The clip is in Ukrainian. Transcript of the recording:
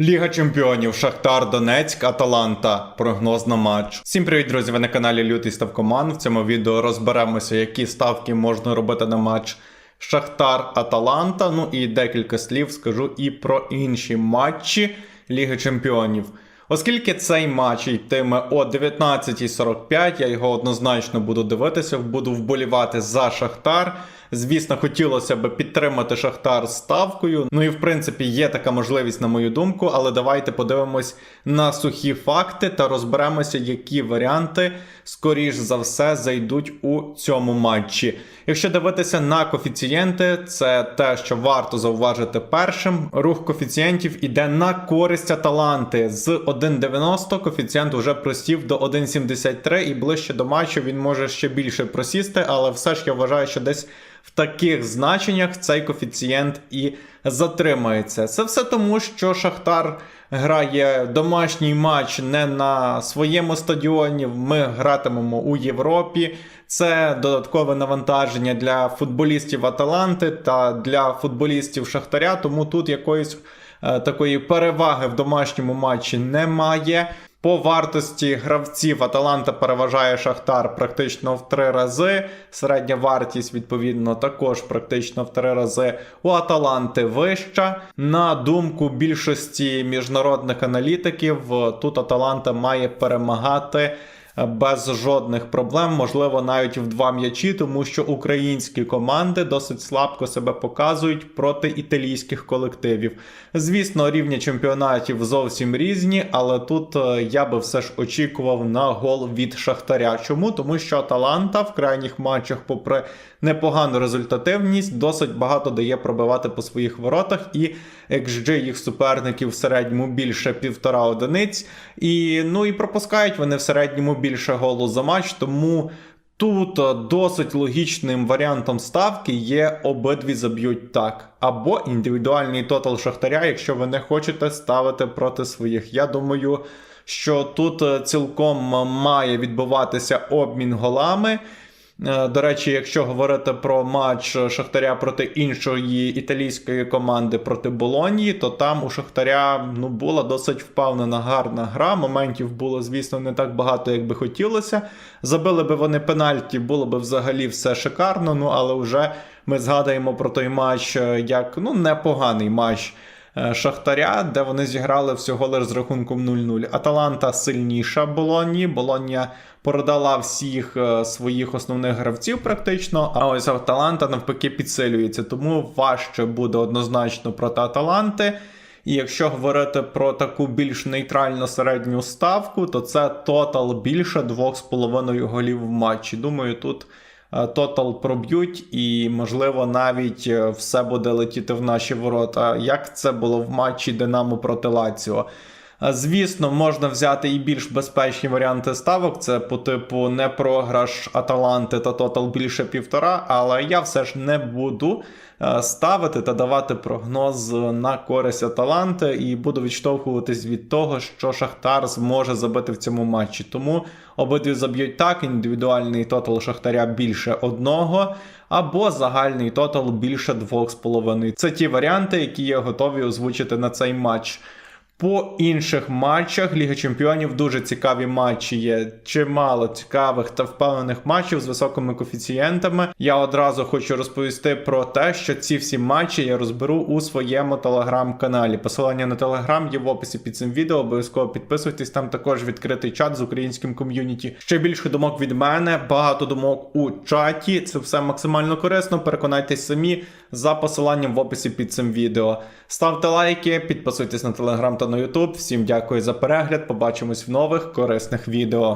Ліга чемпіонів Шахтар Донецьк, Аталанта. Прогноз на матч. Всім привіт, друзі! Ви на каналі Лютий Ставкоман. В цьому відео розберемося, які ставки можна робити на матч Шахтар Аталанта. Ну і декілька слів скажу і про інші матчі Ліги Чемпіонів. Оскільки цей матч йтиме о 19.45, я його однозначно буду дивитися, буду вболівати за Шахтар. Звісно, хотілося б підтримати Шахтар ставкою. Ну і в принципі є така можливість, на мою думку, але давайте подивимось на сухі факти та розберемося, які варіанти, скоріш за все, зайдуть у цьому матчі. Якщо дивитися на коефіцієнти, це те, що варто зауважити першим. Рух коефіцієнтів іде на користь Аталанти. З 1,90 коефіцієнт вже просів до 1,73 і ближче до матчу він може ще більше просісти, але все ж я вважаю, що десь в таких значеннях цей коефіцієнт і затримається. Це все тому, що Шахтар грає домашній матч не на своєму стадіоні. Ми гратимемо у Європі. Це додаткове навантаження для футболістів Аталанти та для футболістів Шахтаря. Тому тут якоїсь е, такої переваги в домашньому матчі немає. По вартості гравців Аталанта переважає Шахтар практично в три рази. Середня вартість, відповідно, також практично в три рази у Аталанти вища. На думку більшості міжнародних аналітиків, тут Аталанта має перемагати. Без жодних проблем, можливо, навіть в два м'ячі, тому що українські команди досить слабко себе показують проти італійських колективів. Звісно, рівні чемпіонатів зовсім різні, але тут е, я би все ж очікував на гол від Шахтаря. Чому? Тому що Аталанта в крайніх матчах, попри непогану результативність, досить багато дає пробивати по своїх воротах, і XG їх суперників в середньому більше півтора одиниць. І ну і пропускають вони в середньому більше голу за матч, тому. Тут е, досить логічним варіантом ставки є обидві заб'ють так. Або індивідуальний тотал Шахтаря, якщо ви не хочете ставити проти своїх. Я думаю, що тут е, цілком має відбуватися обмін голами. Е, До речі, якщо говорити про матч Шахтаря проти іншої італійської команди проти Болонії, то там у Шахтаря ну, була досить впевнена гарна гра. Моментів було, звісно, не так багато, як би хотілося. Забили би вони пенальті, було би взагалі все шикарно. Ну але вже ми згадаємо про той матч е, як ну, непоганий матч. Е, Шахтаря, де вони зіграли всього лише з рахунком 0-0. Аталанта сильніша Болоні. Болонія продала всіх е, своїх основних гравців практично. А ось Аталанта навпаки підсилюється. Тому важче буде однозначно проти Аталанти. І якщо говорити про таку більш нейтральну середню ставку, то це тотал більше 2,5 голів в матчі. Думаю, тут тотал проб'ють, і, можливо, навіть е, все буде летіти в наші ворота. Як це було в матчі Динамо проти Лаціо? Звісно, можна взяти і більш безпечні варіанти ставок. Це по типу не програш Аталанти та тотал більше півтора. Але я все ж не буду е, ставити та давати прогноз на користь Аталанти, і буду відштовхуватись від того, що Шахтар зможе забити в цьому матчі. Тому обидві заб'ють так. Індивідуальний тотал Шахтаря більше одного. Або загальний тотал більше 2,5. Це ті варіанти, які я готовий озвучити на цей матч. По інших матчах Ліги Чемпіонів дуже цікаві матчі є. Чимало цікавих та впевнених матчів з високими коефіцієнтами. Я одразу хочу розповісти про те, що ці всі матчі я розберу у своєму телеграм-каналі. Посилання на телеграм є в описі під цим відео. Обов'язково підписуйтесь. Там також відкритий чат з українським ком'юніті. Ще більше думок від мене, багато думок у чаті. Це все максимально корисно. Переконайтесь самі за посиланням в описі під цим відео. Ставте лайки, підписуйтесь на телеграм та на ютуб. Всім дякую за перегляд. Побачимось в нових корисних відео.